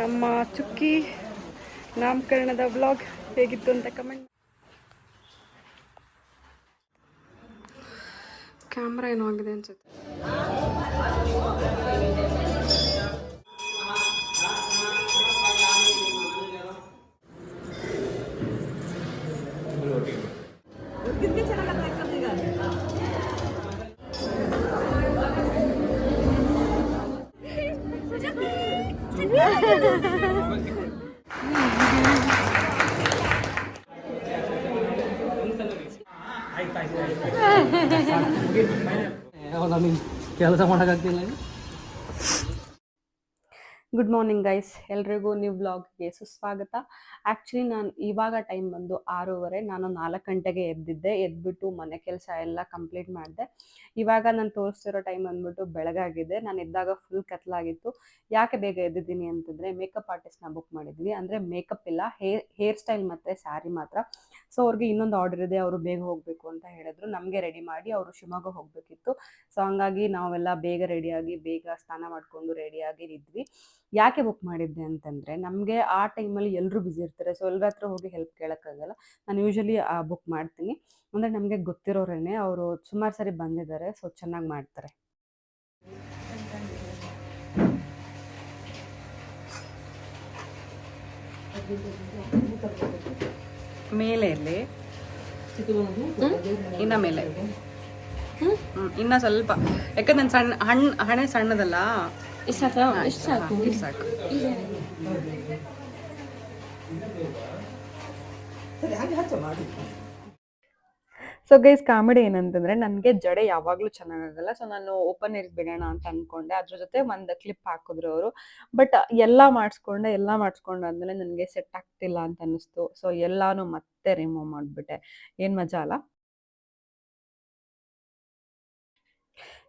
ನಮ್ಮ ಚುಕ್ಕಿ ನಾಮಕರಣದ ವ್ಲಾಗ್ ಹೇಗಿತ್ತು ಅಂತ ಕಮೆಂಟ್ ಕ್ಯಾಮ್ರಾ ಏನೋ ಆಗಿದೆ ಅನ್ಸುತ್ತೆ. ನಮಗೆ ಕೆಲಸ ಮಾಡೋಕ್ಕಾಗ್ತಿಲ್ಲ ಗುಡ್ ಮಾರ್ನಿಂಗ್ ಗೈಸ್ ಎಲ್ರಿಗೂ ನೀವು ವ್ಲಾಗ್ಗೆ ಸುಸ್ವಾಗತ. ಆ್ಯಕ್ಚುಲಿ ನಾನು ಇವಾಗ ಟೈಮ್ ಬಂದು ಆರೂವರೆ, ನಾನು ನಾಲ್ಕು ಗಂಟೆಗೆ ಎದ್ದಿದ್ದೆ. ಎದ್ಬಿಟ್ಟು ಮನೆ ಕೆಲಸ ಎಲ್ಲ ಕಂಪ್ಲೀಟ್ ಮಾಡಿದೆ. ಇವಾಗ ನಾನು ತೋರಿಸ್ತಿರೋ ಟೈಮ್ ಬಂದ್ಬಿಟ್ಟು ಬೆಳಗಾಗಿದೆ ನಾನು ಎದ್ದಾಗ ಫುಲ್ ಕತ್ಲಾಗಿತ್ತು. ಯಾಕೆ ಬೇಗ ಎದ್ದಿದ್ದೀನಿ ಅಂತಂದರೆ ಮೇಕಪ್ ಆರ್ಟಿಸ್ಟ್ನ ಬುಕ್ ಮಾಡಿದ್ವಿ. ಅಂದರೆ ಮೇಕಪ್ ಇಲ್ಲ ಹೇರ್ ಹೇರ್ ಸ್ಟೈಲ್ ಮತ್ತು ಸ್ಯಾರಿ ಮಾತ್ರ. ಸೊ, ಅವ್ರಿಗೆ ಇನ್ನೊಂದು ಆರ್ಡರ್ ಇದೆ, ಅವರು ಬೇಗ ಹೋಗಬೇಕು ಅಂತ ಹೇಳಿದ್ರು. ನಮಗೆ ರೆಡಿ ಮಾಡಿ ಅವರು ಶಿವಮೊಗ್ಗ ಹೋಗಬೇಕಿತ್ತು. ಸೊ, ಹಂಗಾಗಿ ನಾವೆಲ್ಲ ಬೇಗ ರೆಡಿಯಾಗಿ ಬೇಗ ಸ್ನಾನ ಮಾಡಿಕೊಂಡು ರೆಡಿಯಾಗಿ ಇದ್ವಿ. ಯಾಕೆ ಬುಕ್ ಮಾಡಿದ್ದೆ ಅಂತಂದರೆ, ನಮಗೆ ಆ ಟೈಮಲ್ಲಿ ಎಲ್ಲರೂ ಬ್ಯುಸಿ ಇರ್ತಾರೆ. ಸೊ ಎಲ್ಲರ ಹತ್ರ ಹೋಗಿ ಹೆಲ್ಪ್ ಕೇಳೋಕ್ಕಾಗಲ್ಲ. ನಾನು ಯೂಶಲಿ ಬುಕ್ ಮಾಡ್ತೀನಿ. ಅಂದರೆ ನಮಗೆ ಗೊತ್ತಿರೋರೇನೆ ಅವರು ಸುಮಾರು ಸರಿ ಬಂದಿದ್ದಾರೆ. ಸೊ, ಚೆನ್ನಾಗಿ ಮಾಡ್ತಾರೆ. ಇಲ್ಲಿ ಇನ್ನ ಮೇಲೆ. ಹ್ಮ್, ಇನ್ನ ಸ್ವಲ್ಪ. ಯಾಕಂದ್ರೆ ನನ್ನ ಸಣ್ಣ ಹಣ್ಣು ಹಣೆ ಸಣ್ಣದಲ್ಲ. ಇಷ್ಟು ಸಾಕು ಸರಿ ಹಾಗೆ ಹಚ್ಚ ಮಾಡಿ. ಸಾಕು ಸೊ ಗೈಸ್ ಕಾಮಿಡಿ ಏನಂತಂದ್ರೆ ನನಗೆ ಜಡೆ ಯಾವಾಗಲೂ ಚೆನ್ನಾಗಾಗಲ್ಲ. ಸೊ ನಾನು ಓಪನ್ ಏರ್ ಬಿಡೋಣ ಅಂತ ಅನ್ಕೊಂಡೆ. ಅದ್ರ ಜೊತೆ ಒಂದು ಕ್ಲಿಪ್ ಹಾಕಿದ್ರು ಅವರು. ಬಟ್ ಎಲ್ಲ ಮಾಡಿಸ್ಕೊಂಡೆ, ಎಲ್ಲ ಮಾಡಿಸ್ಕೊಂಡಾದ್ಮೇಲೆ ನನಗೆ ಸೆಟ್ ಆಗ್ತಿಲ್ಲ ಅಂತ ಅನ್ನಿಸ್ತು. ಸೊ ಎಲ್ಲಾನು ಮತ್ತೆ ರಿಮೂವ್ ಮಾಡಿಬಿಟ್ಟೆ. ಏನ್ ಮಜಾ ಅಲ್ಲ?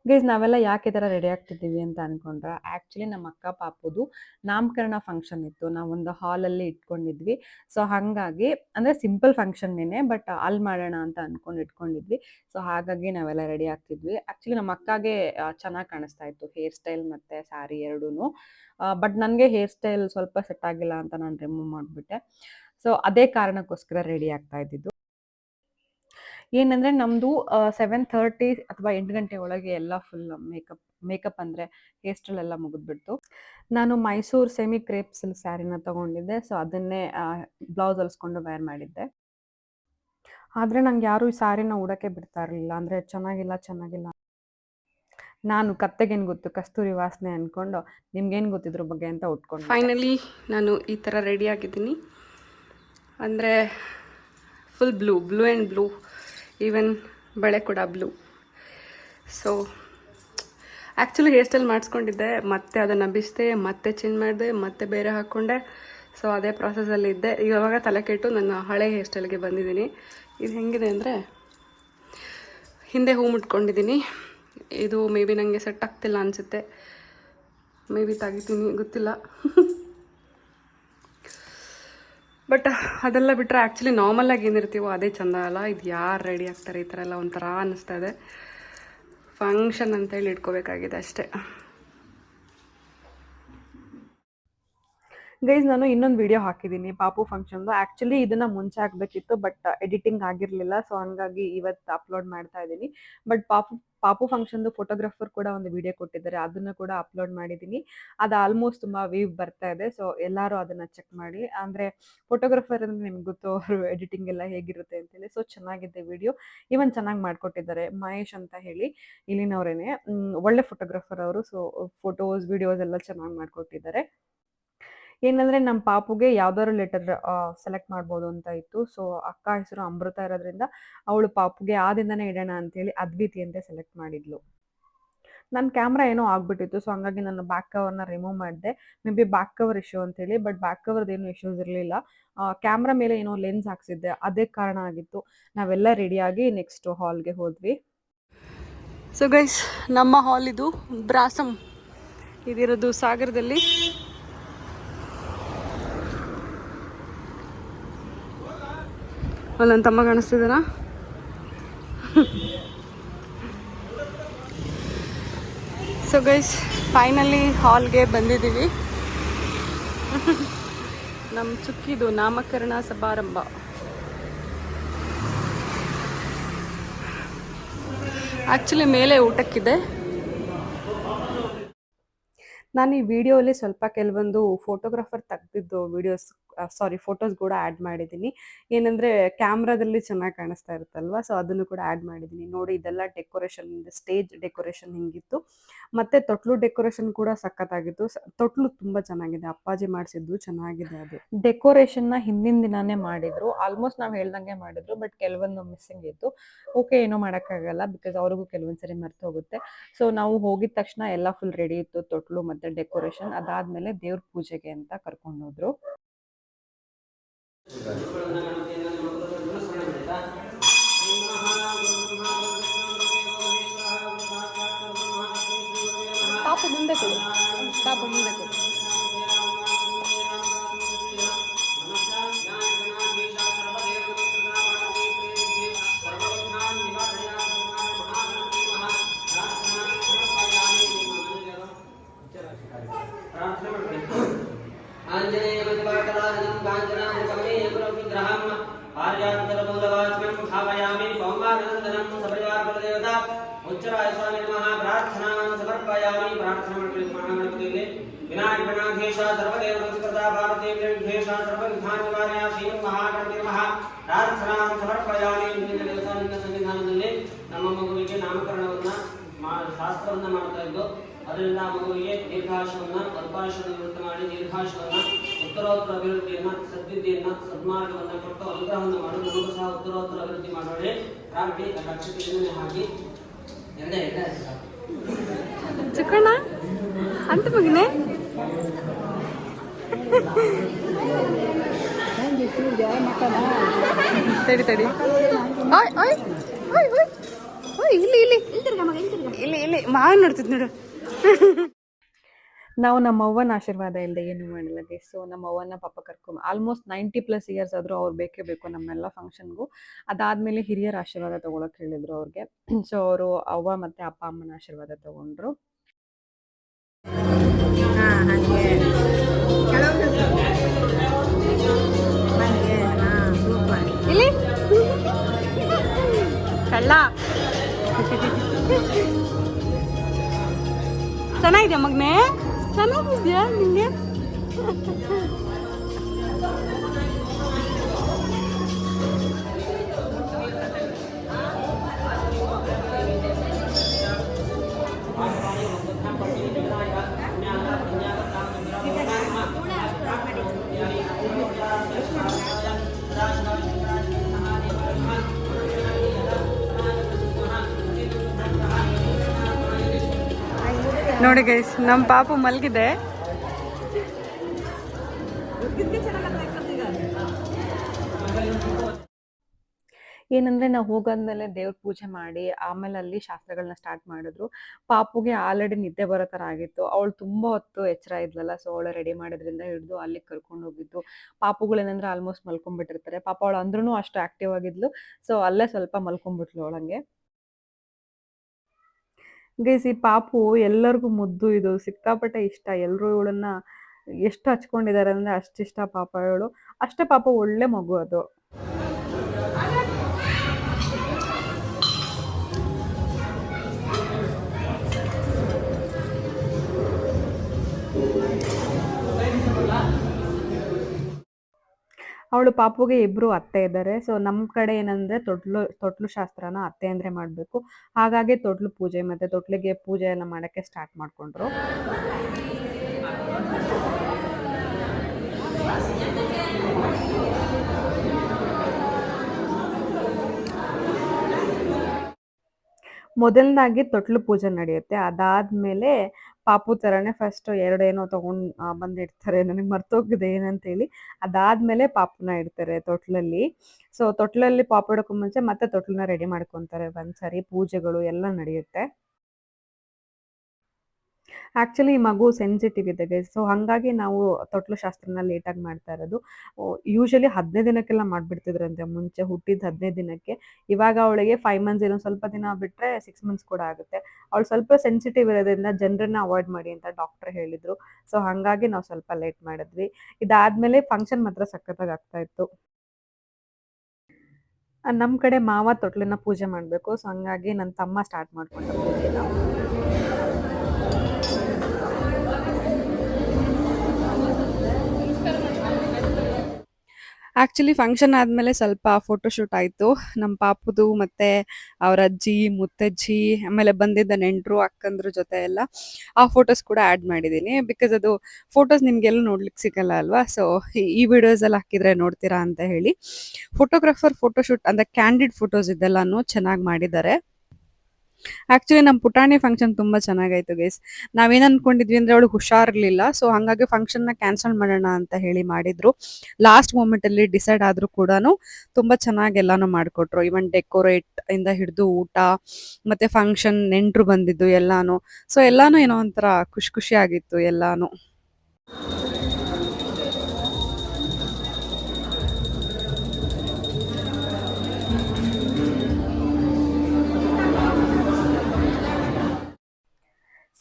ಗೈಸ್ ನಾವೆಲ್ಲ ಯಾಕೆ ಥರ ರೆಡಿ ಆಗ್ತಿದ್ದೀವಿ ಅಂತ ಅನ್ಕೊಂಡ್ರೆ? ಆ್ಯಕ್ಚುಲಿ ನಮ್ಮ ಅಕ್ಕ ಪಾಪುದು ನಾಮಕರಣ ಫಂಕ್ಷನ್ ಇತ್ತು. ನಾವೊಂದು ಹಾಲಲ್ಲಿ ಇಟ್ಕೊಂಡಿದ್ವಿ. ಸೊ ಹಾಗಾಗಿ, ಅಂದರೆ ಸಿಂಪಲ್ ಫಂಕ್ಷನ್ನೇನೆ ಬಟ್ ಅಲ್ಲಿ ಮಾಡೋಣ ಅಂತ ಅನ್ಕೊಂಡು ಇಟ್ಕೊಂಡಿದ್ವಿ. ಸೊ ಹಾಗಾಗಿ ನಾವೆಲ್ಲ ರೆಡಿ ಆಗ್ತಿದ್ವಿ. ಆ್ಯಕ್ಚುಲಿ ನಮ್ಮ ಅಕ್ಕಗೆ ಚೆನ್ನಾಗಿ ಕಾಣಿಸ್ತಾ ಇತ್ತು. ಹೇರ್ ಸ್ಟೈಲ್ ಮತ್ತು ಸ್ಯಾರಿ ಎರಡೂ ಬಟ್ ನನಗೆ ಹೇರ್ ಸ್ಟೈಲ್ ಸ್ವಲ್ಪ ಸೆಟ್ ಆಗಿಲ್ಲ ಅಂತ ನಾನು ರಿಮೂವ್ ಮಾಡಿಬಿಟ್ಟೆ. ಸೊ ಅದೇ ಕಾರಣಕ್ಕೋಸ್ಕರ ರೆಡಿ ಆಗ್ತಾ ಇದ್ದಿದ್ದು. ಏನಂದರೆ ನಮ್ದು ಸೆವೆನ್ ಥರ್ಟಿ ಅಥವಾ ಎಂಟು ಗಂಟೆ ಒಳಗೆ ಎಲ್ಲ ಫುಲ್ ಮೇಕಪ್ ಮೇಕಪ್ ಅಂದ್ರೆ ಹೇರ್ ಸ್ಟೈಲ್ ಎಲ್ಲ ಮುಗಿದ್ಬಿಡ್ತು. ನಾನು ಮೈಸೂರು ಸೆಮಿ ಕ್ರೇಪ್ ಸಿಲ್ಕ್ ಸ್ಯಾರಿನ ತಗೊಂಡಿದ್ದೆ ಸೊ ಅದನ್ನೇ ಬ್ಲೌಸ್ ಹೊಲಿಸ್ಕೊಂಡು ವೇರ್ ಮಾಡಿದ್ದೆ. ಆದ್ರೆ ನಂಗೆ ಯಾರೂ ಈ ಸ್ಯಾರಿನ ಉಡೋಕ್ಕೆ ಬಿಡ್ತಾ ಇರಲಿಲ್ಲ, ಅಂದ್ರೆ ಚೆನ್ನಾಗಿಲ್ಲ ಚೆನ್ನಾಗಿಲ್ಲ ನಾನು ಕತ್ತೆಗೇನು ಗೊತ್ತು, ಕಸ್ತೂರಿ ವಾಸನೆ ಅಂದ್ಕೊಂಡು ನಿಮ್ಗೇನು ಗೊತ್ತಿದ್ರ ಬಗ್ಗೆ ಅಂತ ಉಟ್ಕೊಂಡು ಫೈನಲಿ ನಾನು ಈ ಥರ ರೆಡಿ ಆಗಿದ್ದೀನಿ. ಅಂದರೆ full blue blue and blue even ಬಳೆ ಕೂಡ blue so actually hair style ಮಾಡಿಸ್ಕೊಂಡಿದ್ದೆ, ಮತ್ತೆ ಅದನ್ನು ಬಿಸಿದೆ, ಮತ್ತೆ ಚೇಂಜ್ ಮಾಡಿದೆ, ಮತ್ತೆ ಬೇರೆ ಹಾಕ್ಕೊಂಡೆ. ಸೊ ಅದೇ ಪ್ರಾಸೆಸಲ್ಲಿ ಇದ್ದೆ. ಇವಾಗ ತಲೆ ಕೆಟ್ಟು ನನ್ನ ಹಳೆ ಹೇರ್ ಸ್ಟೈಲ್ಗೆ ಬಂದಿದ್ದೀನಿ. ಇದು ಹೆಂಗಿದೆ ಅಂದರೆ, ಹಿಂದೆ ಹೂ ಮುಟ್ಕೊಂಡಿದ್ದೀನಿ. ಇದು ಮೇ ಬಿ ನನಗೆ ಸೆಟ್ ಆಗ್ತಿಲ್ಲ ಅನಿಸುತ್ತೆ. ಮೇ ಬಿ ತೆಗಿತೀನಿ, ಗೊತ್ತಿಲ್ಲ. ಬಟ್ ಅದೆಲ್ಲ ಬಿಟ್ಟರೆ ಆ್ಯಕ್ಚುಲಿ ನಾರ್ಮಲಾಗಿ ಏನಿರ್ತೀವೋ ಅದೇ ಚಂದ ಅಲ್ಲ? ಇದು ಯಾರು ರೆಡಿ ಆಗ್ತಾರೆ ಈ ಥರ ಎಲ್ಲ ಒಂಥರ ಅನ್ನಿಸ್ತಾ ಇದೆ. ಫಂಕ್ಷನ್ ಅಂತೇಳಿ ಇಟ್ಕೋಬೇಕಾಗಿದೆ ಅಷ್ಟೇ. ಗೈಸ್ ನಾನು ಇನ್ನೊಂದು ವಿಡಿಯೋ ಹಾಕಿದ್ದೀನಿ ಪಾಪು ಫಂಕ್ಷನ್ದು ಆ್ಯಕ್ಚುಲಿ ಇದನ್ನು ಮುಂಚೆ ಹಾಕಬೇಕಿತ್ತು ಬಟ್ ಎಡಿಟಿಂಗ್ ಆಗಿರಲಿಲ್ಲ ಸೊ ಹಂಗಾಗಿ ಇವತ್ತು ಅಪ್ಲೋಡ್ ಮಾಡ್ತಾ ಇದ್ದೀನಿ ಬಟ್ ಪಾಪು ಪಾಪು ಫಂಕ್ಷನ್ದು ಫೋಟೋಗ್ರಾಫರ್ ಕೂಡ ಒಂದು ವಿಡಿಯೋ ಕೊಟ್ಟಿದ್ದಾರೆ, ಅದನ್ನು ಕೂಡ ಅಪ್ಲೋಡ್ ಮಾಡಿದ್ದೀನಿ ಅದು ಆಲ್ಮೋಸ್ಟ್ ತುಂಬ ವೀವ್ ಬರ್ತಾ ಇದೆ ಸೊ ಎಲ್ಲರೂ ಅದನ್ನು ಚೆಕ್ ಮಾಡಿ. ಅಂದರೆ ಫೋಟೋಗ್ರಾಫರ್ ಅಂದರೆ ನಿಮ್ಗೆ ಗೊತ್ತು, ಅವರು ಎಡಿಟಿಂಗ್ ಎಲ್ಲ ಹೇಗಿರುತ್ತೆ ಅಂತೇಳಿ. ಸೊ ಚೆನ್ನಾಗಿದೆ ವಿಡಿಯೋ ಇವನ್ ಚೆನ್ನಾಗಿ ಮಾಡಿಕೊಟ್ಟಿದ್ದಾರೆ, ಮಹೇಶ್ ಅಂತ ಹೇಳಿ, ಇಲ್ಲಿನವರೇನೆ. ಒಳ್ಳೆ ಫೋಟೋಗ್ರಾಫರ್ ಅವರು ಸೊ ಫೋಟೋಸ್ ವಿಡಿಯೋಸ್ ಎಲ್ಲ ಚೆನ್ನಾಗಿ ಮಾಡಿಕೊಟ್ಟಿದ್ದಾರೆ. ಏನಂದ್ರೆ ನಮ್ಮ ಪಾಪುಗೆ ಯಾವ್ದಾದ್ರು ಲೆಟರ್ ಸೆಲೆಕ್ಟ್ ಮಾಡ್ಬೋದು ಅಂತ ಇತ್ತು. ಸೊ ಅಕ್ಕ ಹೆಸರು ಅಮೃತ ಇರೋದ್ರಿಂದ ಅವಳು ಪಾಪುಗೆ ಆ ದಿನನೇ ಇಡೋಣ ಅಂತೇಳಿ ಅದ್ವಿತಿ ಅಂತ ಸೆಲೆಕ್ಟ್ ಮಾಡಿದ್ಲು. ನನ್ನ ಕ್ಯಾಮ್ರಾ ಏನೋ ಆಗ್ಬಿಟ್ಟಿತ್ತು ಸೊ ಹಂಗಾಗಿ ನಾನು ಬ್ಯಾಕ್ ಕವರ್ನ ರಿಮೂವ್ ಮಾಡಿದೆ. Maybe back cover issue ಅಂತೇಳಿ ಬಟ್ ಬ್ಯಾಕ್ ಕವರ್ದು ಏನು ಇಶ್ಯೂಸ್ ಇರಲಿಲ್ಲ. ಕ್ಯಾಮ್ರಾ ಮೇಲೆ ಏನೋ ಲೆನ್ಸ್ ಹಾಕ್ಸಿದ್ದೆ, ಅದೇ ಕಾರಣ ಆಗಿತ್ತು. ನಾವೆಲ್ಲ ರೆಡಿಯಾಗಿ ನೆಕ್ಸ್ಟ್ ಹಾಲ್ಗೆ ಹೋದ್ವಿ. ಸೊ ಗೈಸ್ ನಮ್ಮ ಹಾಲ್ ಇದು ಬ್ರಾಸಮ್ ಇದಿರೋದು ಸಾಗರದಲ್ಲಿ. ಅಲ್ಲಿ ನನ್ನ ತಮ್ಮ ಕಾಣಿಸ್ತಿದ್ದಾನ ಸೊ ಗೈಸ್ ಫೈನಲಿ ಹಾಲ್ಗೆ ಬಂದಿದ್ದೀವಿ. ನಮ್ಮ ಚುಕ್ಕಿದು ನಾಮಕರಣ ಸಮಾರಂಭ. ಆ್ಯಕ್ಚುಲಿ ಮೇಲೆ ಊಟಕ್ಕಿದೆ. ನಾನು ಈ ವಿಡಿಯೋಲಿ ಸ್ವಲ್ಪ ಕೆಲವೊಂದು ಫೋಟೋಗ್ರಾಫರ್ ತೆಗ್ದಿದ್ದು ವಿಡಿಯೋಸ್ ಸಾರಿ ಫೋಟೋಸ್ ಕೂಡ ಆ್ಯಡ್ ಮಾಡಿದ್ದೀನಿ. ಏನಂದರೆ ಕ್ಯಾಮ್ರಾದಲ್ಲಿ ಚೆನ್ನಾಗಿ ಕಾಣಿಸ್ತಾ ಇರುತ್ತಲ್ವ? ಸೊ ಅದನ್ನು ಕೂಡ ಆ್ಯಡ್ ಮಾಡಿದ್ದೀನಿ. ನೋಡಿ, ಇದೆಲ್ಲ ಡೆಕೋರೇಷನ್ ಸ್ಟೇಜ್ ಡೆಕೋರೇಷನ್ ಹಿಂಗಿತ್ತು. ಮತ್ತು ತೊಟ್ಲು ಡೆಕೋರೇಷನ್ ಕೂಡ ಸಖತ್ತಾಗಿತ್ತು. ತೊಟ್ಲು ತುಂಬ ಚೆನ್ನಾಗಿದೆ. ಅಪ್ಪಾಜಿ ಮಾಡಿಸಿದ್ದು ಚೆನ್ನಾಗಿದೆ ಅದು. ಡೆಕೋರೇಷನ್ನ ಹಿಂದಿನ ದಿನಾನೇ ಮಾಡಿದ್ರು. ಆಲ್ಮೋಸ್ಟ್ ನಾವು ಹೇಳ್ದಂಗೆ ಮಾಡಿದ್ರು ಬಟ್ ಕೆಲವೊಂದು ಮಿಸ್ಸಿಂಗ್ ಇತ್ತು. ಓಕೆ ಏನೋ ಮಾಡೋಕ್ಕಾಗಲ್ಲ ಬಿಕಾಸ್ ಅವ್ರಿಗೂ ಕೆಲವೊಂದು ಸರಿ ಮರ್ತು ಹೋಗುತ್ತೆ. ಸೊ ನಾವು ಹೋಗಿದ ತಕ್ಷಣ ಎಲ್ಲ ಫುಲ್ ರೆಡಿ ಇತ್ತು, ತೊಟ್ಲು ಮತ್ತು ಡೆಕೋರೇಷನ್ ಅದಾದ್ಮೇಲೆ ದೇವ್ರ ಪೂಜೆಗೆ ಅಂತ ಕರ್ಕೊಂಡು ಹೋದ್ರು. ಮುಂದೆ ಮುಂದೆ आर्यान्तरमूलवाचनं भावयामि सौमानन्दनं सपरिवारकुलदेवता उच्चराय स्वामी नमः प्रार्थनां समर्पयामि प्रार्थनामर्पयामि विनायकगणाधीश सर्वदेव नमस्कृता भारती विघ्नेश सर्वविघ्नानिवार्य ಶ್ರೀ ಮಹಾಗಣಪತಿ ನಮಃ ಪ್ರಾರ್ಥನಾಂ ಸಮರ್ಪಯಾಮಿ ಇಂದಿನ ದಿವಸ ನಿನ್ನ ಸನ್ನಿಧಾನದಲ್ಲಿ ನಮ್ಮ ಮಗುವಿಗೆ ನಾಮಕರಣವನ್ನ ಮಾ- ಶಾಸ್ತ್ರವನ್ನ ಮಾಡ್ತಾ ಇದ್ದು ಅದರಿಂದ ಆ ಮಗುವಿಗೆ ದೀರ್ಘಾಶವನ್ನ ಅಲ್ಪಾಶವನ್ನು ನಿವೃತ್ತ ಮಾಡಿ ದೀರ್ಘಾಶವನ್ನ ಉತ್ತರೋತ್ತರ ಅಭಿವೃದ್ಧಿಯನ್ನ ಸದ್ವಿದ್ಯೆಯನ್ನ ಸದ್ಮಾರ್ಗವನ್ನ ಕೊಟ್ಟು ಅನುಗ್ರಹವನ್ನು ಮಾಡಿ ನಮಗೂ ಸಹ ಉತ್ತರೋತ್ತರ ಅಭಿವೃದ್ಧಿ ಮಾಡೋಣ ಪ್ರಾರ್ಥಿ ಅಕ್ಷತೆಯನ್ನು ಹಾಕಿ. ಎರಡೇ ಎರಡೇ. ಚಿಕ್ಕಣ್ಣ ಅಂತ ಮಗನೇ. ತಡಿ ತಡಿ. ಓಯ್ ಓಯ್ ಓಯ್ ಓಯ್ ಓಯ್ ಇಲ್ಲಿ ಇಲ್ಲಿ. ಇಲ್ಲಿ ಇಲ್ಲಿ. ಮಾವನ್ ನೋಡ್ತಿದ್ ನೋಡು. ನಾವು ನಮ್ಮ ಅವ್ವನ ಆಶೀರ್ವಾದ ಇಲ್ಲದೆ ಏನು ಮಾಡಿಲ್ಲ ಗೆ ಸೊ ನಮ್ಮ ಅವ್ವನ ಪಾಪ ಕರ್ಕೊಂಡು ಆಲ್ಮೋಸ್ಟ್ ನೈಂಟಿ ಪ್ಲಸ್ ಇಯರ್ಸ್ ಆದರೂ ಅವ್ರು ಬೇಕೇ ಬೇಕು ನಮ್ಮೆಲ್ಲ ಫಂಕ್ಷನ್ಗೂ ಅದಾದಮೇಲೆ ಹಿರಿಯರ ಆಶೀರ್ವಾದ ತಗೊಳಕ್ ಹೇಳಿದ್ರು ಅವ್ರಿಗೆ. ಸೊ ಅವರು ಅವ್ವ ಮತ್ತು ಅಪ್ಪ ಅಮ್ಮನ ಆಶೀರ್ವಾದ ತಗೊಂಡ್ರು. ಕಳ್ಳ. ಚೆನ್ನಾಗಿದೆ ಮಗ್ನೆ? ಚೆನ್ನಾಗಿದ್ಯಾ ನಿಂಗೆ ನೋಡಿ ಗೈಸ್ ನಮ್ಮ ಪಾಪು ಮಲಗಿದೆ. ಏನಂದ್ರೆ ನಾವು ಹೋಗಾದ್ಮೇಲೆ ದೇವ್ರ ಪೂಜೆ ಮಾಡಿ ಆಮೇಲೆ ಅಲ್ಲಿ ಶಾಸ್ತ್ರಗಳನ್ನ ಸ್ಟಾರ್ಟ್ ಮಾಡಿದ್ರು. ಪಾಪುಗೆ ಆಲ್ರೆಡಿ ನಿದ್ದೆ ಬರೋ ತರ ಆಗಿತ್ತು. ಅವಳು ತುಂಬಾ ಹೊತ್ತು ಎಚ್ಚರ ಇದ್ಲಲ್ಲ ಸೊ ಅವಳು ರೆಡಿ ಮಾಡೋದ್ರಿಂದ ಹಿಡಿದು ಅಲ್ಲಿಗೆ ಕರ್ಕೊಂಡು ಹೋಗಿದ್ದು. ಪಾಪುಗಳು ಏನಂದ್ರೆ ಆಲ್ಮೋಸ್ಟ್ ಮಲ್ಕೊಂಡ್ಬಿಟ್ಟಿರ್ತಾರೆ. ಪಾಪ ಅವಳು ಅಂದ್ರೂ ಅಷ್ಟು ಆಕ್ಟಿವ್ ಆಗಿದ್ಲು ಸೊ ಅಲ್ಲೇ ಸ್ವಲ್ಪ ಮಲ್ಕೊಂಡ್ಬಿಟ್ಲು ಅವಳಂಗೆ. ಗೈಸ್ ಈ ಪಾಪು ಎಲ್ಲರಿಗೂ ಮುದ್ದು ಇದು ಸಿಕ್ಕಾಪಟ್ಟೆ ಇಷ್ಟ. ಎಲ್ಲರೂ ಇವಳನ್ನ ಎಷ್ಟು ಹಚ್ಕೊಂಡಿದ್ದಾರೆ ಅಂದ್ರೆ ಅಷ್ಟಿಷ್ಟ ಪಾಪ ಇವಳು. ಅಷ್ಟೇ ಪಾಪ ಒಳ್ಳೆ ಮಗು ಅದು. ಅವಳು ಪಾಪುಗೆ ಇಬ್ರು ಅತ್ತೆ ಇದ್ದಾರೆ. ಸೊ ನಮ್ಮ ಕಡೆ ಏನಂದ್ರೆ ತೊಟ್ಲು ತೊಟ್ಲು ಶಾಸ್ತ್ರನ ಅತ್ತೆ ಅಂದ್ರೆ ಮಾಡಬೇಕು. ಹಾಗಾಗಿ ತೊಟ್ಲು ಪೂಜೆ ಮತ್ತೆ ತೊಟ್ಲಿಗೆ ಪೂಜೆ ಎಲ್ಲ ಮಾಡಕ್ಕೆ ಸ್ಟಾರ್ಟ್ ಮಾಡ್ಕೊಂಡ್ರು. ಮೊದಲನಾಗಿ ತೊಟ್ಲು ಪೂಜೆ ನಡೆಯುತ್ತೆ. ಅದಾದ್ಮೇಲೆ ಪಾಪು ಥರನೇ ಫಸ್ಟ್ ಎರಡೇನೋ ತಗೊಂಡ್ ಬಂದಿಡ್ತಾರೆ ಬಂದ್ ನನಗೆ ಮರ್ತೋಗಿದೆ ಏನಂತೇಳಿ. ಅದಾದ್ಮೇಲೆ ಪಾಪುನ ಇಡ್ತಾರೆ ತೊಟ್ಲಲ್ಲಿ. ಸೊ ತೊಟ್ಲಲ್ಲಿ ಪಾಪು ಇಡೋಕ್ಕೂ ಮುಂಚೆ ಮತ್ತೆ ತೊಟ್ಲನ್ನ ರೆಡಿ ಮಾಡ್ಕೊತಾರೆ ಒಂದ್ಸರಿ. ಪೂಜೆಗಳು ಎಲ್ಲ ನಡೆಯುತ್ತೆ. ಆ್ಯಕ್ಚುಲಿ ಈ ಮಗು ಸೆನ್ಸಿಟಿವ್ ಇದೆ ಗೈಸ್ ಸೊ ಹಾಗಾಗಿ ನಾವು ತೊಟ್ಲು ಶಾಸ್ತ್ರನ ಲೇಟಾಗಿ ಮಾಡ್ತಾ ಇರೋದು. ಯೂಶಲಿ ಹದಿನೈದು ದಿನಕ್ಕೆಲ್ಲ ಮಾಡಿಬಿಡ್ತಿದ್ರಂತೆ. ಮುಂಚೆ ಹುಟ್ಟಿದ ಹದಿನೈದು ದಿನಕ್ಕೆ. ಇವಾಗ ಅವಳಿಗೆ ಫೈವ್ ಮಂತ್ಸ್ ಏನೋ ಸ್ವಲ್ಪ ದಿನ ಬಿಟ್ಟರೆ ಸಿಕ್ಸ್ ಮಂತ್ಸ್ ಕೂಡ ಆಗುತ್ತೆ. ಅವಳು ಸ್ವಲ್ಪ ಸೆನ್ಸಿಟಿವ್ ಇರೋದ್ರಿಂದ ಜನರನ್ನ ಅವಾಯ್ಡ್ ಮಾಡಿ ಅಂತ ಡಾಕ್ಟರ್ ಹೇಳಿದರು. ಸೊ ಹಾಗಾಗಿ ನಾವು ಸ್ವಲ್ಪ ಲೇಟ್ ಮಾಡಿದ್ವಿ. ಇದಾದಮೇಲೆ ಫಂಕ್ಷನ್ ಮಾತ್ರ ಸಖತ್ತಾಗಿ ಆಗ್ತಾ ಇತ್ತು. ನಮ್ಮ ಕಡೆ ಮಾವ ತೊಟ್ಲನ್ನ ಪೂಜೆ ಮಾಡಬೇಕು. ಸೊ ಹಂಗಾಗಿ ನನ್ನ ತಮ್ಮ ಸ್ಟಾರ್ಟ್ ಮಾಡ್ಕೊಂಡ ಪೂಜೆನ. ಆ್ಯಕ್ಚುಲಿ ಫಂಕ್ಷನ್ ಆದಮೇಲೆ ಸ್ವಲ್ಪ ಫೋಟೋಶೂಟ್ ಆಯಿತು. ನಮ್ಮ ಪಾಪುದು ಮತ್ತೆ ಅವ್ರ ಅಜ್ಜಿ, ಮುತ್ತಜ್ಜಿ, ಆಮೇಲೆ ಬಂದಿದ್ದ ನೆಂಟರು, ಅಕ್ಕಂದ್ರ ಜೊತೆ ಎಲ್ಲ ಆ ಫೋಟೋಸ್ ಕೂಡ ಆ್ಯಡ್ ಮಾಡಿದ್ದೀನಿ ಬಿಕಾಸ್ ಅದು ಫೋಟೋಸ್ ನಿಮ್ಗೆಲ್ಲೂ ನೋಡ್ಲಿಕ್ಕೆ ಸಿಗಲ್ಲ ಅಲ್ವಾ? ಸೊ ಈ ವಿಡಿಯೋಸಲ್ಲಿ ಹಾಕಿದ್ರೆ ನೋಡ್ತೀರಾ ಅಂತ ಹೇಳಿ. ಫೋಟೋಗ್ರಾಫರ್ ಫೋಟೋಶೂಟ್ ಅಂದರೆ ಕ್ಯಾಂಡಿಡ್ ಫೋಟೋಸ್ ಇದೆಲ್ಲಾನು ಚೆನ್ನಾಗಿ ಮಾಡಿದ್ದಾರೆ. ಆ್ಯಕ್ಚುಲಿ ನಮ್ಮ ಪುಟಾಣಿ ಫಂಕ್ಷನ್ ತುಂಬಾ ಚೆನ್ನಾಗಾಯ್ತು ಗೈಸ್ ನಾವೇನು ಅನ್ಕೊಂಡಿದ್ವಿ ಅಂದ್ರೆ ಅವಳು ಹುಷಾರಿರ್ಲಿಲ್ಲ ಸೊ ಹಾಗಾಗಿ ನ ಕ್ಯಾನ್ಸಲ್ ಮಾಡೋಣ ಅಂತ ಹೇಳಿ ಮಾಡಿದ್ರು. ಲಾಸ್ಟ್ ಮೂಮೆಂಟಲ್ಲಿ ಡಿಸೈಡ್ ಆದ್ರೂ ಕೂಡ ತುಂಬಾ ಚೆನ್ನಾಗಿ ಎಲ್ಲಾನು ಮಾಡಿಕೊಟ್ರು. ಈವನ್ ಡೆಕೋರೇಟ್ ಇಂದ ಹಿಡಿದು ಊಟ, ಮತ್ತೆ ಫಂಕ್ಷನ್ ನೆಂಟರು ಬಂದಿದ್ದು ಎಲ್ಲಾನು. ಸೊ ಎಲ್ಲಾನು ಏನೋ ಒಂಥರ ಖುಷಿ ಖುಷಿ ಆಗಿತ್ತು ಎಲ್ಲಾನು.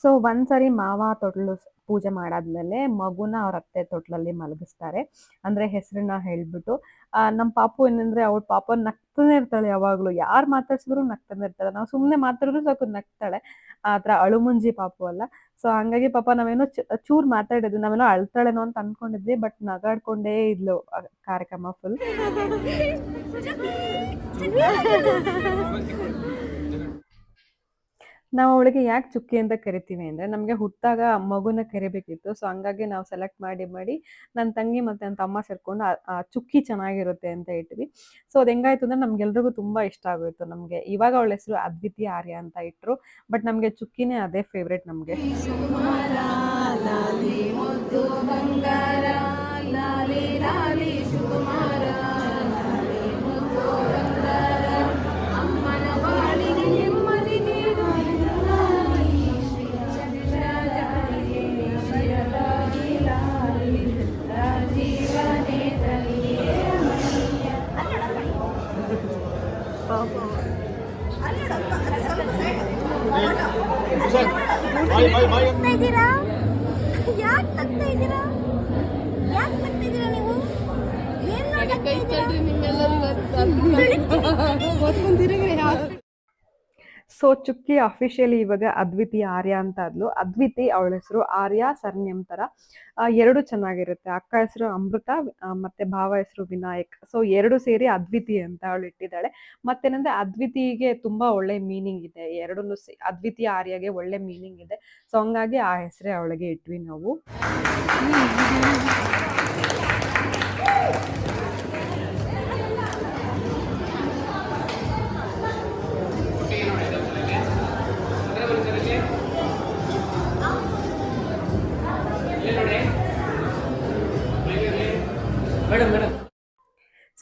ಸೊ ಒಂದ್ಸರಿ ಮಾವ ತೊಟ್ಲು ಪೂಜೆ ಮಾಡಾದ್ಮೇಲೆ ಮಗುನ ಅವ್ರ ಅತ್ತೆ ತೊಟ್ಲಲ್ಲಿ ಮಲಗಿಸ್ತಾರೆ. ಅಂದ್ರೆ ಹೆಸರನ್ನ ಹೇಳ್ಬಿಟ್ಟು ನಮ್ಮ ಪಾಪು ಏನಂದ್ರೆ ಅವಳ ಪಾಪ ನಗ್ತಾನೆ ಇರ್ತಾಳೆ ಯಾವಾಗ್ಲೂ. ಯಾರು ಮಾತಾಡ್ಸಿದ್ರು ನಗ್ತಾನೆ ಇರ್ತಾಳೆ. ನಾವು ಸುಮ್ಮನೆ ಮಾತಾಡಿದ್ರು ಸಾಕು ನಗ್ತಾಳೆ. ಆ ಥರ ಅಳುಮುಂಜಿ ಪಾಪು ಅಲ್ಲ. ಸೊ ಹಂಗಾಗಿ ಪಾಪ ನಾವೇನೋ ಚೂರ್ ಮಾತಾಡಿದ್ವಿ. ನಾವೇನೋ ಅಳ್ತಾಳೇನೋ ಅಂತ ಅನ್ಕೊಂಡಿದ್ವಿ, ಬಟ್ ನಗಾಡ್ಕೊಂಡೇ ಇದ್ಲು ಕಾರ್ಯಕ್ರಮ ಫುಲ್ ನಾವು ಅವಳಿಗೆ ಯಾಕೆ ಚುಕ್ಕಿ ಅಂತ ಕರಿತೀವಿ ಅಂದ್ರೆ ನಮಗೆ ಹುಟ್ಟಾಗ ಮಗುನ ಕರಿಬೇಕಿತ್ತು. ಸೊ ಹಂಗಾಗಿ ನಾವು ಸೆಲೆಕ್ಟ್ ಮಾಡಿ ಮಾಡಿ ನನ್ನ ತಂಗಿ ಮತ್ತೆ ನನ್ನ ತಮ್ಮ ಸೇರ್ಕೊಂಡು ಆ- ಚುಕ್ಕಿ ಚೆನ್ನಾಗಿರುತ್ತೆ ಅಂತ ಇಟ್ವಿ. ಸೊ ಅದು ಹೆಂಗಾಯ್ತು ಅಂದ್ರೆ ನಮ್ಗೆಲ್ರಿಗೂ ತುಂಬಾ ಇಷ್ಟ ಆಗೋಯ್ತು. ನಮಗೆ ಇವಾಗ ಅವಳ ಹೆಸರು ಅದ್ವಿತಿ ಆರ್ಯ ಅಂತ ಇಟ್ರು. ಬಟ್ ನಮಗೆ ಚುಕ್ಕಿನೇ ಅದೇ ಫೇವ್ರೇಟ್ ನಮಗೆ. ನಗ್ತಾ ಇದ್ದೀರಾ? ಯಾಕೆ ತಗ್ತಾ ಇದ್ದೀರಾ? ಯಾಕೆ ಇದ್ದೀರಾ ನೀವು? ಏನ್ ನಗ್ತಾ ಇದ್ದೀರಾ? ಸೊ ಚುಕ್ಕಿ ಅಫಿಷಿಯಲಿ ಇವಾಗ ಅದ್ವಿತಿ, ಆರ್ಯ ಅಂತ ಅದ್ಲು ಅದ್ವಿತಿ ಅವಳ ಹೆಸರು ಆರ್ಯ ಸರ್ನೇಮ್ ತರ. ಎರಡು ಚೆನ್ನಾಗಿರುತ್ತೆ. ಅಕ್ಕ ಹೆಸರು ಅಮೃತ ಮತ್ತೆ ಭಾವ ಹೆಸರು ವಿನಾಯಕ್. ಸೊ ಎರಡು ಸೇರಿ ಅದ್ವಿತಿ ಅಂತ ಅವಳು ಇಟ್ಟಿದ್ದಾಳೆ. ಮತ್ತೇನಂದ್ರೆ ಅದ್ವಿತಿಗೆ ತುಂಬಾ ಒಳ್ಳೆ ಮೀನಿಂಗ್ ಇದೆ. ಎರಡನ್ನು ಅದ್ವಿತಿ, ಆರ್ಯಗೆ ಒಳ್ಳೆ ಮೀನಿಂಗ್ ಇದೆ. ಸೊ ಹಂಗಾಗಿ ಆ ಹೆಸರೇ ಅವಳಿಗೆ ಇಟ್ವಿ ನಾವು.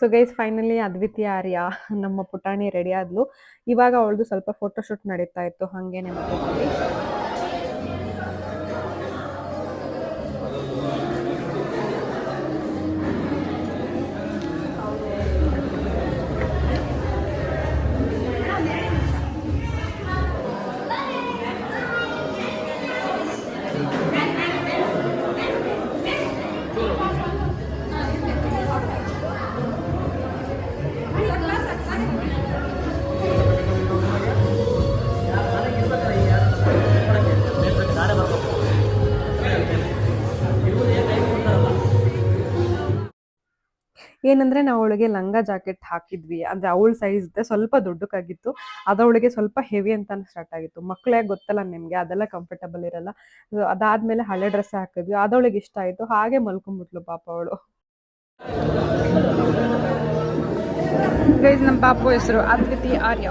ಸೊ ಗೈಸ್ ಫೈನಲಿ ಅದ್ವಿತೀಯ ಆರ್ಯ ನಮ್ಮ ಪುಟಾಣಿ ರೆಡಿ ಆದ್ಲು. ಇವಾಗ ಅವಳದು ಸ್ವಲ್ಪ ಫೋಟೋಶೂಟ್ ನಡೀತಾ ಇತ್ತು ಹಂಗೇನೆ ಏನಂದ್ರೆ ನಾವು ಅವಳಿಗೆ ಲಂಗ ಜಾಕೆಟ್ ಹಾಕಿದ್ವಿ. ಅಂದ್ರೆ ಅವಳ ಸೈಜ್ ಸ್ವಲ್ಪ ದೊಡ್ಡಕ್ಕಾಗಿತ್ತು. ಅದವಳಿಗೆ ಸ್ವಲ್ಪ ಹೆವಿ ಅಂತ ಸ್ಟಾರ್ಟ್ ಆಗಿತ್ತು. ಮಕ್ಕಳೇ ಗೊತ್ತಲ್ಲ ನಿಮ್ಗೆ, ಅದೆಲ್ಲ ಕಂಫರ್ಟಬಲ್ ಇರಲ್ಲ. ಅದಾದ್ಮೇಲೆ ಹಳೆ ಡ್ರೆಸ್ ಹಾಕಿದ್ವಿ. ಅದವಳಿಗೆ ಇಷ್ಟ ಆಯ್ತು. ಹಾಗೆ ಮಲ್ಕೊಂಡ್ಬಿಟ್ಲು ಪಾಪ ಅವಳು. ನಮ್ಮ ಪಾಪು ಹೆಸರು ಅದ್ವಿತಿ ಆರ್ಯ.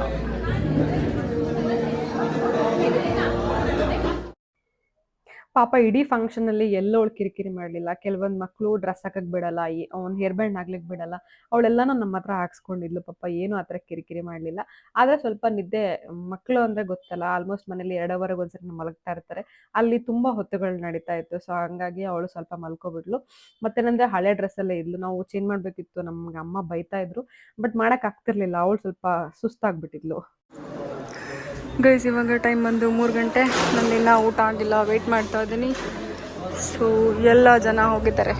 ಪಾಪ ಇಡೀ ಫಂಕ್ಷನ್ ಅಲ್ಲಿ ಎಲ್ಲೋ ಕಿರಿಕಿರಿ ಮಾಡಲಿಲ್ಲ. ಕೆಲವೊಂದು ಮಕ್ಕಳು ಡ್ರೆಸ್ ಹಾಕಕ್ ಬಿಡಲ್ಲ ಅವ್ನು ಹೇರ್ ಬ್ಯಾಂಡ್ ಹಾಕ್ಲಿಕ್ ಬಿಡಲ್ಲ. ಅವಳೆಲ್ಲಾನು ನಮ್ಮ ಹತ್ರ ಹಾಕ್ಸ್ಕೊಂಡಿದ್ಲು ಪಾಪ, ಏನು ಆತರ ಕಿರಿಕಿರಿ ಮಾಡಲಿಲ್ಲ. ಆದ್ರೆ ಸ್ವಲ್ಪ ನಿದ್ದೆ ಮಕ್ಕಳು ಅಂದ್ರೆ ಗೊತ್ತಲ್ಲ ಆಲ್ಮೋಸ್ಟ್ ಮನೇಲಿ ಎರಡವರೆಗೆ ಒಂದ್ಸರಿ ಮಲಗ್ತಾ ಇರ್ತಾರೆ. ಅಲ್ಲಿ ತುಂಬಾ ಹೊತ್ತುಗಳು ನಡೀತಾ ಇತ್ತು ಸೊ ಹಂಗಾಗಿ ಅವಳು ಸ್ವಲ್ಪ ಮಲ್ಕೊಬಿಡ್ಲು ಮತ್ತೇನಂದ್ರೆ ಹಳೆ ಡ್ರೆಸ್ ಡ್ರೆಸ್ಸಲ್ಲೇ ಇದ್ಲು. ನಾವು ಚೇಂಜ್ ಮಾಡ್ಬೇಕಿತ್ತು, ನಮ್ಗೆ ಅಮ್ಮ ಬೈತಾ ಇದ್ರು ಬಟ್ ಮಾಡಕ್ ಆಗ್ತಿರ್ಲಿಲ್ಲ. ಅವಳು ಸ್ವಲ್ಪ ಸುಸ್ತಾಗ್ಬಿಟ್ಟಿದ್ಲು. ಗೈಸ್ ಇವಾಗ ಟೈಮ್ ಬಂದು ಮೂರು ಗಂಟೆ ನಂದಿನ್ನ ಊಟ ಆಗಿಲ್ಲ ವೆಯ್ಟ್ ಮಾಡ್ತಾ ಇದ್ದೀನಿ ಸೊ ಎಲ್ಲ ಜನ ಹೋಗಿದ್ದಾರೆ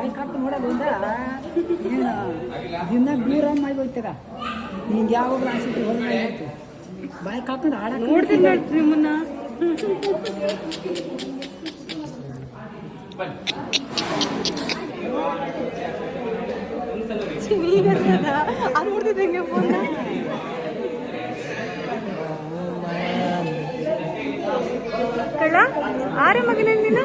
ಬಾಯಿ ಕಟ್ಟು ನೋಡೋದ್ರಿಂದ ನೀನು ದಿನ ದೂರ ಮಾಡಿ ಹೋಗ್ತೀರ? ನಿಂಗೆ ಯಾವಾಗ ಆಸಕ್ತಿ ಹೊರಗೆ ಬಾಯಿ ಕಾಕೊಂಡು ಆಡಕ್ಕೆ ನೋಡ್ತೀನಿ ನಿಮ್ಮನ್ನ. ಕಳ್ಳ ಆರೇ ಮಗನಲ್ಲಿ ನೀನು?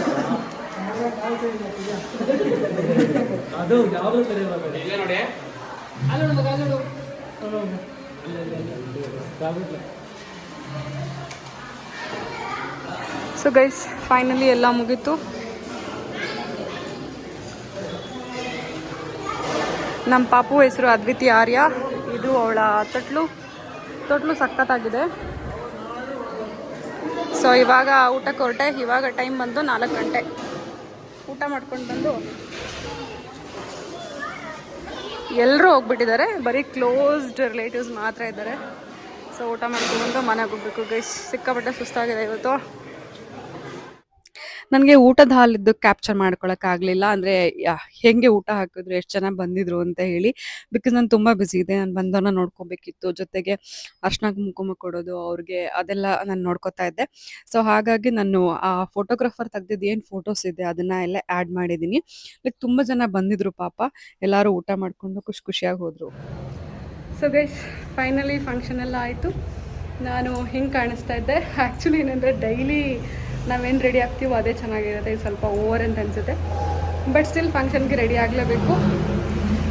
ನೀನು ಆ, ನೋಡಿ. ಸೊ ಗೈಸ್ ಫೈನಲಿ ಎಲ್ಲ ಮುಗೀತು. ನಮ್ಮ ಪಾಪು ಹೆಸರು ಅದ್ವಿತಿ ಆರ್ಯ. ಇದು ಅವಳ ತೊಟ್ಲು. ತೊಟ್ಲು ಸಖತ್ತಾಗಿದೆ. ಸೊ ಇವಾಗ ಊಟಕ್ಕೆ ಹೊರಟೆ. ಇವಾಗ ಟೈಮ್ ಬಂದು ನಾಲ್ಕು ಗಂಟೆ. ಊಟ ಮಾಡ್ಕೊಂಡು ಬಂದು ಎಲ್ಲರೂ ಹೋಗ್ಬಿಟ್ಟಿದ್ದಾರೆ. ಬರೀ ಕ್ಲೋಸ್ಡ್ ರಿಲೇಟಿವ್ಸ್ ಮಾತ್ರ ಇದ್ದಾರೆ. ಸೊ ಊಟ ಮಾಡ್ಕೊಂಡು ಮನೆಗೆ ಹೋಗ್ಬೇಕು. ಗೈಸ್ ಸಿಕ್ಕಾಪಟ್ಟೆ ಸುಸ್ತಾಗಿದೆ ಇವತ್ತು. ನನಗೆ ಊಟದ ಹಾಲಿದ್ದು ಕ್ಯಾಪ್ಚರ್ ಮಾಡ್ಕೊಳಕ್ಕಾಗಲಿಲ್ಲ ಅಂದರೆ ಹೆಂಗೆ ಊಟ ಹಾಕಿದ್ರು, ಎಷ್ಟು ಜನ ಬಂದಿದ್ರು ಅಂತ ಹೇಳಿ. ಬಿಕಾಸ್ ನಾನು ತುಂಬ ಬ್ಯುಸಿ ಇದೆ ನಾನು ಬಂದವನ್ನ ನೋಡ್ಕೋಬೇಕಿತ್ತು. ಜೊತೆಗೆ ಅರ್ಶನ ಕುಂಕುಮ ಕೊಡೋದು, ಅವ್ರಿಗೆ ಅದೆಲ್ಲ ನಾನು ನೋಡ್ಕೋತಾ ಇದ್ದೆ. ಸೊ ಹಾಗಾಗಿ ನಾನು ಆ ಫೋಟೋಗ್ರಾಫರ್ ತೆಗ್ದಿದ್ದು ಏನು ಫೋಟೋಸ್ ಇದೆ, ಅದನ್ನ ಎಲ್ಲ ಆ್ಯಡ್ ಮಾಡಿದ್ದೀನಿ ಲೈಕ್ ತುಂಬ ಜನ ಬಂದಿದ್ರು ಪಾಪ. ಎಲ್ಲರೂ ಊಟ ಮಾಡ್ಕೊಂಡು ಖುಷಿ ಖುಷಿಯಾಗಿ ಹೋದರು. ಸೊ ಗೈಸ್ ಫೈನಲಿ ಫಂಕ್ಷನ್ ಎಲ್ಲ ಆಯಿತು. ನಾನು ಹಿಂಗೆ ಕಾಣಿಸ್ತಾ ಇದ್ದೆ? ಆ್ಯಕ್ಚುಲಿ ಏನಂದರೆ ಡೈಲಿ ನಾವೇನು ರೆಡಿ ಆಗ್ತೀವೋ ಅದೇ ಚೆನ್ನಾಗಿರುತ್ತೆ, ಇದು ಸ್ವಲ್ಪ ಓವರ್ ಅಂತ ಅನಿಸುತ್ತೆ. ಬಟ್ ಸ್ಟಿಲ್ ಫಂಕ್ಷನ್ಗೆ ರೆಡಿ ಆಗಲೇಬೇಕು.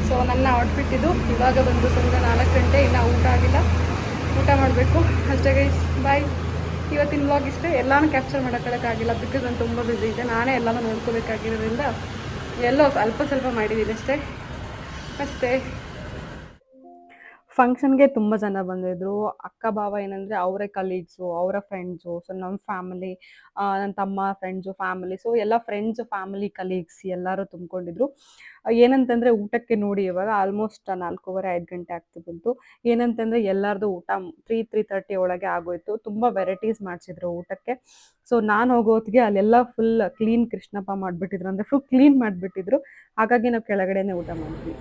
ಸೊ ನನ್ನ ಔಟ್ಫಿಟ್ ಇದು. ಇವಾಗ ಬಂದು ಸಂಜೆ ನಾಲ್ಕು ಗಂಟೆ, ಇನ್ನೂ ಊಟ ಆಗಿಲ್ಲ. ಊಟ ಮಾಡಬೇಕು. ಅಷ್ಟೇ ಗೈಸ್ ಬಾಯ್ ಇವತ್ತಿನ ಬ್ಲಾಗ್ ಇಷ್ಟೇ. ಎಲ್ಲನೂ ಕ್ಯಾಪ್ಚರ್ ಮಾಡೋಕ್ಕಾಗಿಲ್ಲ ಬಿಕಾಸ್ ನಾನು ತುಂಬ ಬ್ಯುಸಿ ಇದೆ ನಾನೇ ಎಲ್ಲನೂ ನೋಡ್ಕೋಬೇಕಾಗಿರೋದ್ರಿಂದ ಎಲ್ಲೋ ಅಲ್ಪ ಸ್ವಲ್ಪ ಮಾಡಿದ್ದೀನಿ ಅಷ್ಟೇ. ಅಷ್ಟೇ. ಫಂಕ್ಷನ್ಗೆ ತುಂಬ ಜನ ಬಂದಿದ್ರು. ಅಕ್ಕ ಭಾವ ಏನಂದರೆ ಅವರೇ ಕಲೀಗ್ಸು ಅವರ ಫ್ರೆಂಡ್ಸು ಸೊ ನಮ್ಮ ಫ್ಯಾಮಿಲಿ ನನ್ನ ತಮ್ಮ ಫ್ರೆಂಡ್ಸು ಫ್ಯಾಮಿಲಿ ಸೊ ಎಲ್ಲ ಫ್ರೆಂಡ್ಸ್ ಫ್ಯಾಮಿಲಿ ಕಲೀಗ್ಸ್ ಎಲ್ಲರೂ ತುಂಬಿಕೊಂಡಿದ್ರು. ಏನಂತಂದರೆ ಊಟಕ್ಕೆ ನೋಡಿ ಇವಾಗ ಆಲ್ಮೋಸ್ಟ್ ನಾಲ್ಕೂವರೆ, ಐದು ಗಂಟೆ ಆಗ್ತಾ ಬಂತು. ಏನಂತಂದರೆ ಎಲ್ಲರದು ಊಟ ತ್ರೀ ತ್ರೀ ತರ್ಟಿ ಒಳಗೆ ಆಗೋಯ್ತು. ತುಂಬ ವೆರೈಟೀಸ್ ಮಾಡಿಸಿದ್ರು ಊಟಕ್ಕೆ. ಸೊ ನಾನು ಹೋಗೋತ್ಗೆ ಅಲ್ಲೆಲ್ಲ ಫುಲ್ ಕ್ಲೀನ್ ಕೃಷ್ಣಪ್ಪ ಮಾಡಿಬಿಟ್ಟಿದ್ರು. ಅಂದ್ರೆ ಫುಲ್ ಕ್ಲೀನ್ ಮಾಡಿಬಿಟ್ಟಿದ್ರು. ಹಾಗಾಗಿ ನಾವು ಕೆಳಗಡೆನೇ ಊಟ ಮಾಡಿದ್ವಿ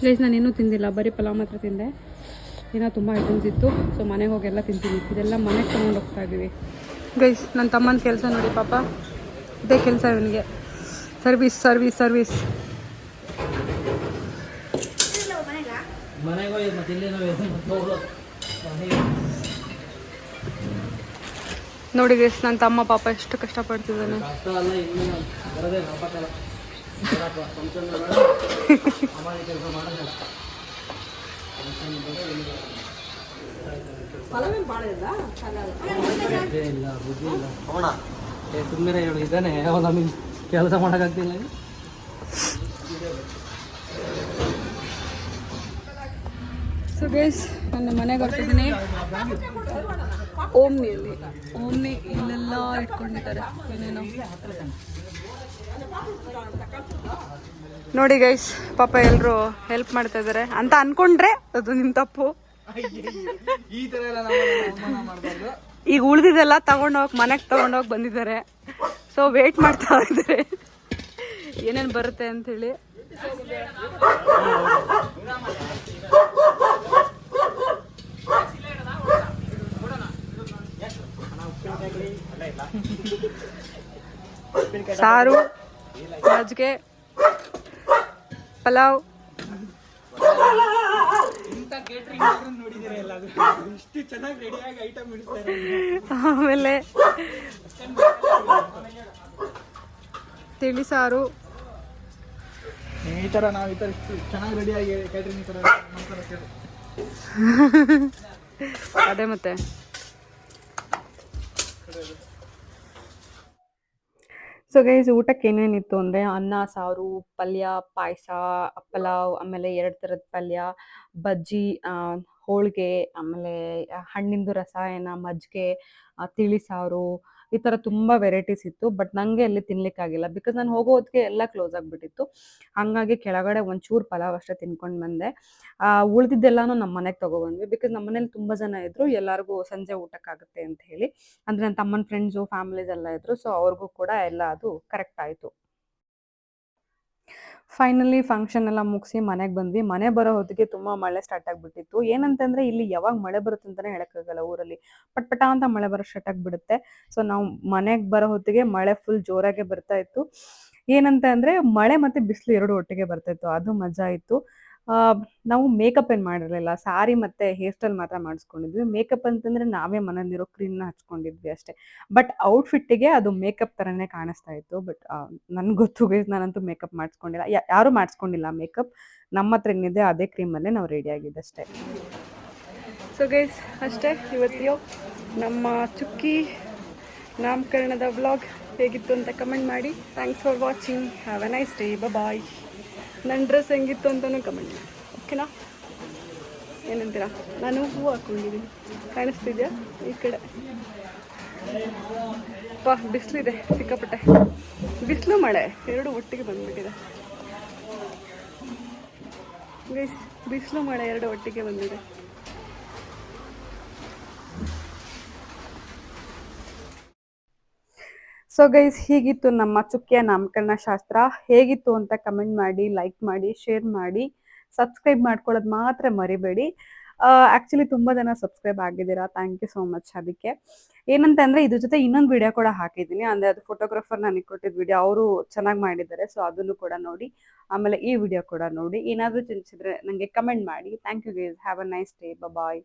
ಪ್ಲೇಸ್ ನಾನು ಇನ್ನೂ ತಿಂದಿಲ್ಲ. ಬರೀ ಪಲಾವ್ ಮಾತ್ರ ತಿಂದೆ. ಏನೋ ತುಂಬ ಐಟಮ್ಸ್ ಇತ್ತು. ಸೊ ಮನೆಗೆ ಹೋಗೆಲ್ಲ ತಿಂತೀವಿ ಇದೆಲ್ಲ ಮನೆಗೆ ತೊಗೊಂಡು ಹೋಗ್ತಾ ಇದ್ದೀವಿ ಗೈಸ್ ನನ್ನ ತಮ್ಮನ ಕೆಲಸ ನೋಡಿ ಪಾಪ. ಇದೇ ಕೆಲಸ ಇವನಿಗೆ. ಸರ್ವಿಸ್ ಸರ್ವಿಸ್ ಸರ್ವಿಸ್ ನೋಡಿ ಗೈಸ್ ನನ್ನ ತಮ್ಮ ಪಾಪ ಎಷ್ಟು ಕಷ್ಟಪಡ್ತಿದ್ದಾನೆ. ಸುಮ್ಮನೆ ಹೇಳು ಇದ್ದಾನೆ. ನಮಗೆ ಕೆಲಸ ಮಾಡೋಕ್ಕಾಗ್ತಿಲ್ಲ ಸೊ ಗೈಸ್ ನನ್ನ ಮನೆಗೆ ಹೊರಟಿದ್ದೀನಿ ಓಮ್ನಿಯಲ್ಲಿ. ಓಮ್ನಿ ಇಲ್ಲೆಲ್ಲ ಇಟ್ಕೊಂಡಿದ್ದಾರೆ. ಏನೇನೋ. ನೋಡಿ ಗೈಸ್ ಪಾಪ ಎಲ್ಲರೂ ಹೆಲ್ಪ್ ಮಾಡ್ತಾ ಇದ್ದಾರೆ ಅಂತ ಅನ್ಕೊಂಡ್ರೆ ಅದು ನಿಮ್ಮ ತಪ್ಪು. ಈಗ ಉಳಿದಿದ್ದೆಲ್ಲ ತಗೊಂಡೋಗ್ ಮನೆಗೆ ತಗೊಂಡೋಗಿ ಬಂದಿದ್ದಾರೆ. ಸೊ ವೇಟ್ ಮಾಡ್ತಾ ಇದ್ದಾರೆ. ಏನೇನು ಬರುತ್ತೆ ಅಂಥೇಳಿ. ಸಾರು. ಮಜ್ಜಿಗೆ. ಪಲಾವ್. ಆಮೇಲೆ ತಿಳಿಸಾರು ಈ ತರ ನಾವು ಈ ತರ ಚೆನ್ನಾಗಿ ರೆಡಿಯಾಗಿ ಕೇಟ್ರಿಂಗ್ ಈ ತರ ಅದೇ ಮತ್ತೆ. ಸೊ ಗೈಸ್ ಊಟಕ್ಕೆ ಏನೇನಿತ್ತು ಅಂದರೆ ಅನ್ನ, ಸಾರು, ಪಲ್ಯ, ಪಾಯಸ ಪಲಾವ್ ಆಮೇಲೆ ಎರಡು ಥರದ ಪಲ್ಯ, ಬಜ್ಜಿ ಹೋಳಿಗೆ, ಆಮೇಲೆ ಹಣ್ಣಿಂದು ರಸಾಯನ, ಮಜ್ಜಿಗೆ ತಿಳಿ ಸಾರು ಈ ಥರ ತುಂಬ ವೆರೈಟೀಸ್ ಇತ್ತು ಬಟ್ ನನಗೆ ಅಲ್ಲಿ ತಿನ್ಲಿಕ್ಕಾಗಿಲ್ಲ ಬಿಕಾಸ್ ನಾನು ಹೋಗೋ ಹೊತ್ತಿಗೆ ಎಲ್ಲ ಕ್ಲೋಸ್ ಆಗಿಬಿಟ್ಟಿತ್ತು. ಹಾಗಾಗಿ ಕೆಳಗಡೆ ಒಂಚೂರು ಪಲಾವ್ ಅಷ್ಟೇ ತಿನ್ಕೊಂಡು ಬಂದೆ. ಆ, ಉಳಿದಿದ್ದೆಲ್ಲಾನು ನಮ್ಮ ಮನೆಗೆ ತೊಗೊಬಂದ್ವಿ. ಬಿಕಾಸ್ ನಮ್ಮ ಮನೇಲಿ ತುಂಬ ಜನ ಇದ್ರು ಎಲ್ಲರಿಗೂ ಸಂಜೆ ಊಟಕ್ಕಾಗುತ್ತೆ ಅಂತ ಹೇಳಿ. ಅಂದರೆ ನನ್ನ ತಮ್ಮನ ಫ್ರೆಂಡ್ಸು ಫ್ಯಾಮಿಲೀಸ್ ಎಲ್ಲ ಇದ್ರು ಸೊ ಅವ್ರಿಗೂ ಕೂಡ ಎಲ್ಲ ಅದು ಕರೆಕ್ಟ್ ಆಯಿತು. ಫೈನಲಿ ಫಂಕ್ಷನ್ ಎಲ್ಲ ಮುಗಿಸಿ ಮನೆಗೆ ಬಂದ್ವಿ. ಮನೆ ಬರೋ ಹೊತ್ತಿಗೆ ತುಂಬ ಮಳೆ ಸ್ಟಾರ್ಟ್ ಆಗಿಬಿಟ್ಟಿತ್ತು. ಏನಂತಂದ್ರೆ ಇಲ್ಲಿ ಯಾವಾಗ ಮಳೆ ಬರುತ್ತೆ ಅಂತಾನೆ ಹೇಳಕ್ಕಾಗಲ್ಲ ಊರಲ್ಲಿ. ಪಟ್ ಪಟ ಅಂತ ಮಳೆ ಬರೋ ಸ್ಟಾರ್ಟ್ ಆಗಿಬಿಡುತ್ತೆ. ಸೊ ನಾವು ಮನೆಗೆ ಬರೋ ಹೊತ್ತಿಗೆ ಮಳೆ ಫುಲ್ ಜೋರಾಗೆ ಬರ್ತಾ ಇತ್ತು. ಏನಂತ ಅಂದ್ರೆ ಮಳೆ ಮತ್ತೆ ಬಿಸಿಲು ಎರಡು ಒಟ್ಟಿಗೆ ಬರ್ತಾ ಇತ್ತು. ಅದು ಮಜಾ ಇತ್ತು. ನಾವು ಮೇಕಪ್ ಏನು ಮಾಡಿರಲಿಲ್ಲ. ಸಾರಿ ಮತ್ತು ಹೇರ್ ಸ್ಟೈಲ್ ಮಾತ್ರ ಮಾಡಿಸ್ಕೊಂಡಿದ್ವಿ. ಮೇಕಪ್ ಅಂತಂದರೆ ನಾವೇ ಮನೇಲಿರೋ ಕ್ರೀಮ್ನ ಹಚ್ಕೊಂಡಿದ್ವಿ ಅಷ್ಟೇ. ಬಟ್ ಔಟ್ಫಿಟ್ಟಿಗೆ ಅದು ಮೇಕಪ್ ಥರನೇ ಕಾಣಿಸ್ತಾ ಇತ್ತು. ಬಟ್ ನನ್ಗೆ ಗೊತ್ತು ನಾನಂತೂ ಮೇಕಪ್ ಮಾಡಿಸ್ಕೊಂಡಿಲ್ಲ. ಯಾರು ಮಾಡಿಸ್ಕೊಂಡಿಲ್ಲ ಮೇಕಪ್ ನಮ್ಮ ಹತ್ರ ಏನಿದೆ ಅದೇ ಕ್ರೀಮಲ್ಲೇ ನಾವು ರೆಡಿ ಆಗಿದ್ದಷ್ಟೇ ಸೊ ಗೈಸ್ ಅಷ್ಟೇ. ಇವತ್ತಿಯೋ ನಮ್ಮ ಚುಕ್ಕಿ ನಾಮಕರಣದ ವ್ಲಾಗ್ ಹೇಗಿತ್ತು ಅಂತ ಕಮೆಂಟ್ ಮಾಡಿ. Thanks for watching have a nice day bye ನನ್ನ ಡ್ರೆಸ್ ಹೆಂಗಿತ್ತು ಅಂತಲೂ ಕಮೆಂಟ್ ಮಾಡಿ. ಓಕೆನಾ ಏನಂತೀರಾ? ನಾನು ಹೂ ಹಾಕ್ಕೊಂಡಿದ್ದೀನಿ ಕಾಣಿಸ್ತಿದ್ಯಾ? ಈ ಕಡೆ. ಪಾ ಬಿಸಿಲಿದೆ, ಸಿಕ್ಕಾಪಟ್ಟೆ. ಬಿಸಿಲು ಮಳೆ, ಎರಡು ಒಟ್ಟಿಗೆ ಬಂದ್ಬಿಟ್ಟಿದೆ. ಬಿಸಿಲು ಮಳೆ, ಎರಡು ಒಟ್ಟಿಗೆ ಬಂದಿದೆ. ಸೊ ಗೈಸ್ ಹೀಗಿತ್ತು ನಮ್ಮ ಚುಕ್ಕಿಯ ನಾಮಕರಣ ಶಾಸ್ತ್ರ. ಹೇಗಿತ್ತು ಅಂತ ಕಮೆಂಟ್ ಮಾಡಿ ಲೈಕ್ ಮಾಡಿ ಶೇರ್ ಮಾಡಿ ಸಬ್ಸ್ಕ್ರೈಬ್ ಮಾಡ್ಕೊಳ್ಳೋದು ಮಾತ್ರ ಮರಿಬೇಡಿ. ಆ್ಯಕ್ಚುಲಿ ತುಂಬ ಜನ ಸಬ್ಸ್ಕ್ರೈಬ್ ಆಗಿದ್ದೀರಾ? ಥ್ಯಾಂಕ್ ಯು ಸೋ ಮಚ್ ಅದಕ್ಕೆ. ಏನಂತ ಅಂದರೆ ಇದ್ರ ಜೊತೆ ಇನ್ನೊಂದು ವಿಡಿಯೋ ಕೂಡ ಹಾಕಿದ್ದೀನಿ. ಅಂದರೆ ಅದು ಫೋಟೋಗ್ರಾಫರ್ ನನಗೆ ಕೊಟ್ಟಿದ್ದ ವಿಡಿಯೋ ಅವರು ಚೆನ್ನಾಗಿ ಮಾಡಿದ್ದಾರೆ. ಸೊ ಅದನ್ನು ಕೂಡ ನೋಡಿ, ಆಮೇಲೆ ಈ ವಿಡಿಯೋ ಕೂಡ ನೋಡಿ. ಏನಾದರೂ ಚಿಂತಿಸಿದ್ರೆ ನನಗೆ ಕಮೆಂಟ್ ಮಾಡಿ. Thank you guys have a nice day bye